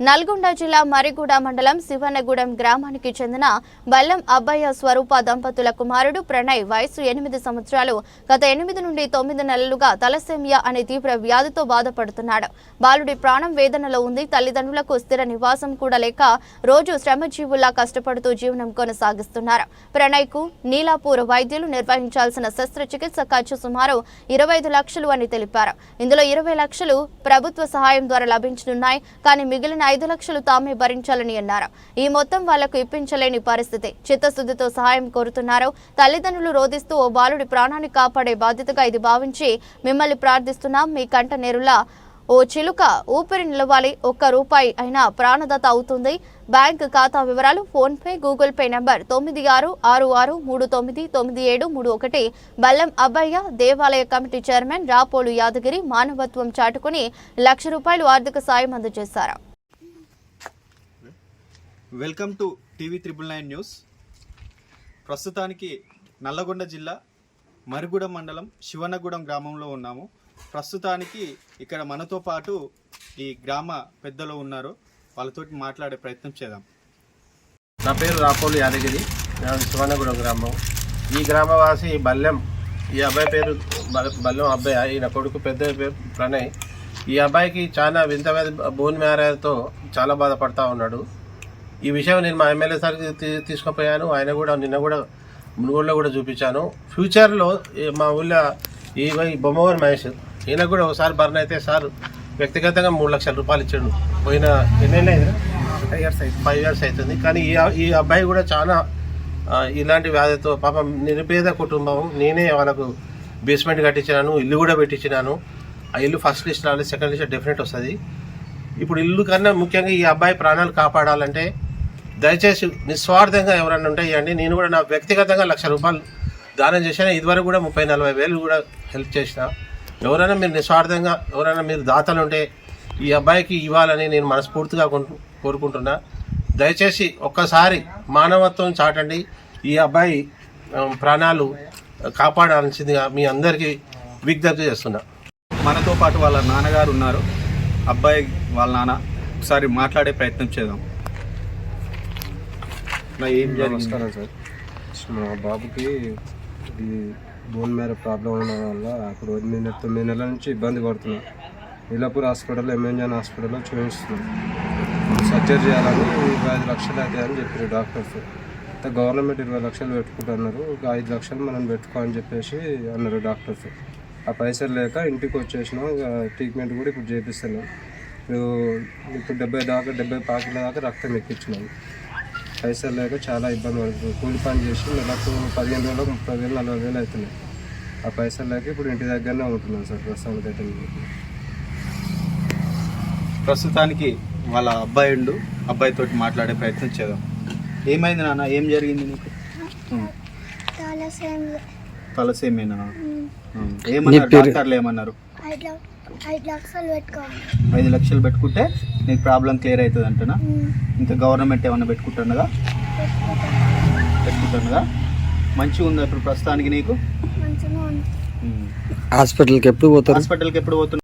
నల్గొండ జిల్లా మరిగూడ మండలం శివనగూడెం గ్రామానికి చెందిన బల్లం అబ్బయ్య స్వరూప దంపతుల కుమారుడు ప్రణయ్ వయసు ఎనిమిది సంవత్సరాలు. గత ఎనిమిది నుండి తొమ్మిది నెలలుగా తలసేమియా అనే తీవ్ర వ్యాధితో బాధపడుతున్నాడు. బాలుడి ప్రాణం వేదనలో ఉంది. తల్లిదండ్రులకు స్థిర నివాసం కూడా లేక రోజు శ్రమజీవుల్లా కష్టపడుతూ జీవనం కొనసాగిస్తున్నారు. ప్రణయ్కు నీలాపూర్ వైద్యులు నిర్వహించాల్సిన శస్త్రచికిత్స ఖర్చు సుమారు ఇరవై ఐదు లక్షలు అని తెలిపారు. ఇందులో ఇరవై లక్షలు ప్రభుత్వ సహాయం ద్వారా లభించనున్నాయి. కానీ మిగిలిన ఐదు లక్షలు తామే భరించాలని అన్నారు. ఈ మొత్తం వాళ్ళకు ఇప్పించలేని పరిస్థితి. చిత్తశుద్ధితో సహాయం కోరుతున్నారు. తల్లిదండ్రులు రోధిస్తూ ఓ బాలుడి ప్రాణాన్ని కాపాడే బాధ్యతగా ఇది భావించి మిమ్మల్ని ప్రార్థిస్తున్నాం. మీ కంట నేరులా ఓ చిలుక ఊపిరి నిలవాలి. ఒక్క రూపాయి అయినా ప్రాణదాత అవుతుంది. బ్యాంక్ ఖాతా వివరాలు ఫోన్పే గూగుల్ పే నంబర్ తొమ్మిది ఆరు ఆరు ఆరు మూడు తొమ్మిది తొమ్మిది ఏడు మూడు ఒకటి. బల్లం అబ్బయ్య దేవాలయ కమిటీ చైర్మన్ రాపోలు యాదగిరి మానవత్వం చాటుకుని లక్ష రూపాయలు ఆర్థిక సాయం అందజేశారు. Welcome to TV triple nine news. ప్రస్తుతానికి నల్లగొండ జిల్లా మరుగుడ మండలం శివనగూడెం గ్రామంలో ఉన్నాము. ప్రస్తుతానికి ఇక్కడ మనతో పాటు ఈ గ్రామ పెద్దలు ఉన్నారు. వాళ్ళతో మాట్లాడే ప్రయత్నం చేద్దాం. నా పేరు రాపోలు యాదగిరి. శివనగూడెం గ్రామం. ఈ గ్రామవాసి బల్లెం ఈ అబ్బాయి పేరు బల్- బల్లెం అబ్బాయి ఈయన కొడుకు పెద్ద పేరు ప్రణయ్. ఈ అబ్బాయికి చాలా వింత వ్యాధి బోన్ మ్యారేజ్తో చాలా బాధపడతా ఉన్నాడు. ఈ విషయం నేను మా ఎమ్మెల్యే సార్కి తీ- తీసుకుపోయాను. ఆయన కూడా నిన్న కూడా మునుగోడులో కూడా చూపించాను. ఫ్యూచర్లో మా ఊళ్ళో ఈ బొమ్మవరం మహేష్ ఈయన కూడా ఒకసారి బర్న్ అయితే సార్ వ్యక్తిగతంగా మూడు లక్షల రూపాయలు ఇచ్చాడు. పోయిన ఎన్ని అయింది? ఫైవ్ ఇయర్స్ ఫైవ్ ఇయర్స్ అవుతుంది. కానీ ఈ ఈ అబ్బాయి కూడా చాలా ఇలాంటి వ్యాధితో పాపం నిరుపేద కుటుంబం. నేనే వాళ్ళకు బేస్మెంట్ కట్టించినాను ఇల్లు కూడా పెట్టించినాను. ఆ ఇల్లు ఫస్ట్ లిస్ట్ రాలేదు సెకండ్ లిస్ట్ డెఫినెట్ వస్తుంది. ఇప్పుడు ఇల్లు కన్నా ముఖ్యంగా ఈ అబ్బాయి ప్రాణాలు కాపాడాలంటే దయచేసి నిస్వార్థంగా ఎవరన్నా ఉంటే ఇవ్వండి. నేను కూడా నా వ్యక్తిగతంగా లక్ష రూపాయలు దానం చేశాను. ఇదివరకు కూడా ముప్పై నలభై వేలు కూడా హెల్ప్ చేసిన. ఎవరైనా మీరు నిస్వార్థంగా ఎవరైనా మీరు దాతలు ఉంటే ఈ అబ్బాయికి ఇవ్వాలని నేను మనస్ఫూర్తిగా కోరుకుంటున్నా. దయచేసి ఒక్కసారి మానవత్వం చాటండి. ఈ అబ్బాయి ప్రాణాలు కాపాడాల్సిందిగా మీ అందరికీ విజ్ఞప్తి చేస్తున్నా. మనతో పాటు వాళ్ళ నాన్నగారు ఉన్నారు. అబ్బాయి వాళ్ళ నాన్న ఒకసారి మాట్లాడే ప్రయత్నం చేద్దాం. నా ఏం నమస్కారం సార్. మా బాబుకి ఇది బోన్ మేర ప్రాబ్లం ఉండడం వల్ల అప్పుడు ఎనిమిది తొమ్మిది నెలల నుంచి ఇబ్బంది పడుతున్నాం. నీలాపూర్ హాస్పిటల్ ఎంఎన్జాన్ హాస్పిటల్లో చూపిస్తున్నాం. సర్జరీ చేయాలని ఇరవై ఐదు లక్షలు అని చెప్పారు డాక్టర్స్. గవర్నమెంట్ ఇరవై లక్షలు పెట్టుకుంటున్నారు. ఒక ఐదు లక్షలు మనం పెట్టుకో అని చెప్పేసి అన్నారు డాక్టర్స్. ఆ పైసలు లేక ఇంటికి వచ్చేసినాం ఇక ట్రీట్మెంట్ కూడా ఇప్పుడు చేపిస్తున్నాం. ఇప్పుడు ఇప్పుడు డెబ్బై దాకా డెబ్బై పాకిల దాకా రక్తం ఎక్కించినాం పైసలు లేక చాలా ఇబ్బంది పడుతుంది. కూలి పని చేసి నెలకు పదిహేను వేలు ముప్పై వేలు నలభై వేలు అవుతున్నాయి. ఆ పైసలు లేక ఇప్పుడు ఇంటి దగ్గరనే ఉంటున్నాను సార్ ప్రస్తుతానికి అయితే. ప్రస్తుతానికి వాళ్ళ అబ్బాయి ఉండు అబ్బాయితోటి మాట్లాడే ప్రయత్నం చేద్దాం. ఏమైంది నాన్న? ఏం జరిగింది నీకు? తలసేమేనా. ఏమన్నారు? డాక్టర్లు ఏమన్నారు? ఐదు లక్ష- ఐదు లక్షలు పెట్టుకుంటే నీకు ప్రాబ్లం క్లియర్ అవుతుంది అంటున్నా? ఇంకా గవర్నమెంట్ ఏమన్నా పెట్టుకుంటున్నదా పెట్టుకుంటున్నదా మంచిగా ఉందా ఇప్పుడు ప్రస్తుతానికి నీకు. హాస్పిటల్కి ఎప్పుడు పోతారు? హాస్పిటల్కి ఎప్పుడు పోతున్నావు